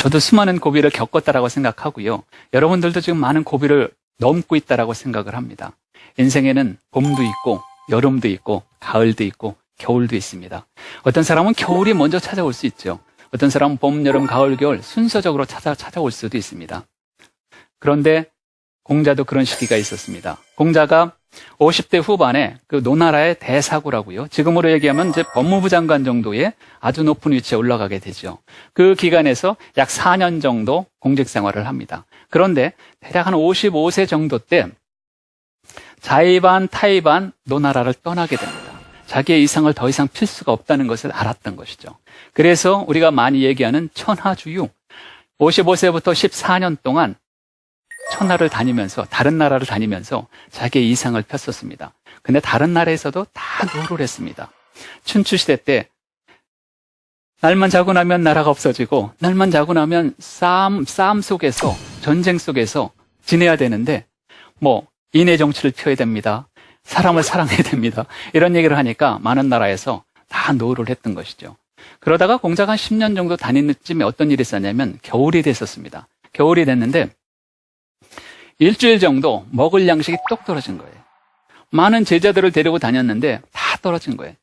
저도 수많은 고비를 겪었다라고 생각하고요. 여러분들도 지금 많은 고비를 넘고 있다라고 생각을 합니다. 인생에는 봄도 있고 여름도 있고 가을도 있고 겨울도 있습니다. 어떤 사람은 겨울이 먼저 찾아올 수 있죠. 어떤 사람은 봄, 여름, 가을, 겨울 순서적으로 찾아, 찾아올 수도 있습니다. 그런데 공자도 그런 시기가 있었습니다. 공자가 50대 후반에 그 노나라의 대사구라고요. 지금으로 얘기하면 이제 법무부 장관 정도의 아주 높은 위치에 올라가게 되죠. 그 기간에서 약 4년 정도 공직 생활을 합니다. 그런데 대략 한 55세 정도 때 자의반 타의반 노나라를 떠나게 됩니다. 자기의 이상을 더 이상 필 수가 없다는 것을 알았던 것이죠. 그래서 우리가 많이 얘기하는 천하주유 55세부터 14년 동안 천하를 다니면서 다른 나라를 다니면서 자기의 이상을 폈었습니다. 근데 다른 나라에서도 다 노를 했습니다. 춘추 시대 때 날만 자고 나면 나라가 없어지고 날만 자고 나면 싸움 싸움 속에서 전쟁 속에서 지내야 되는데 뭐 인해 정치를 펴야 됩니다. 사람을 사랑해야 됩니다. 이런 얘기를 하니까 많은 나라에서 다 노를 했던 것이죠. 그러다가 공자가 한 10년 정도 다니는 쯤에 어떤 일이 있었냐면 겨울이 됐었습니다. 겨울이 됐는데 일주일 정도 먹을 양식이 똑 떨어진 거예요. 많은 제자들을 데리고 다녔는데 다 떨어진 거예요.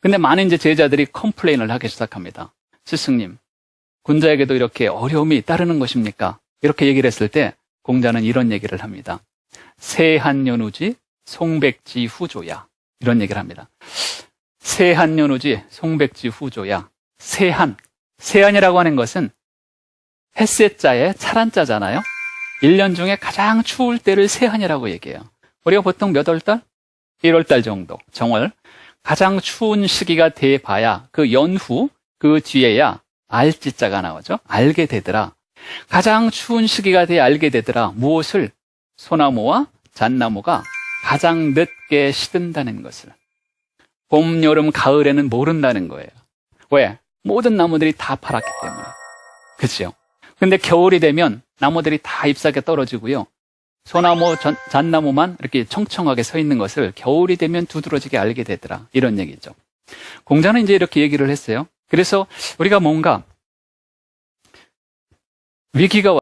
근데 많은 이제 제자들이 컴플레인을 하기 시작합니다. 스승님, 군자에게도 이렇게 어려움이 따르는 것입니까? 이렇게 얘기를 했을 때 공자는 이런 얘기를 합니다. 세한연우지 송백지 후조야. 이런 얘기를 합니다. 세한연우지 송백지 후조야. 세한. 세한이라고 하는 것은 햇셋자에 차란자잖아요. 1년 중에 가장 추울 때를 세한이라고 얘기해요. 우리가 보통 몇 월 달? 1월 달 정도, 정월. 가장 추운 시기가 돼 봐야 그 연후, 그 뒤에야 알지자가 나오죠. 알게 되더라. 가장 추운 시기가 돼 알게 되더라. 무엇을? 소나무와 잣나무가 가장 늦게 시든다는 것을. 봄, 여름, 가을에는 모른다는 거예요. 왜? 모든 나무들이 다 파랗기 때문에. 그죠? 근데 겨울이 되면 나무들이 다 잎사귀 떨어지고요. 소나무, 전, 잣나무만 이렇게 청청하게 서 있는 것을 겨울이 되면 두드러지게 알게 되더라. 이런 얘기죠. 공자는 이제 이렇게 얘기를 했어요. 그래서 우리가 뭔가 위기가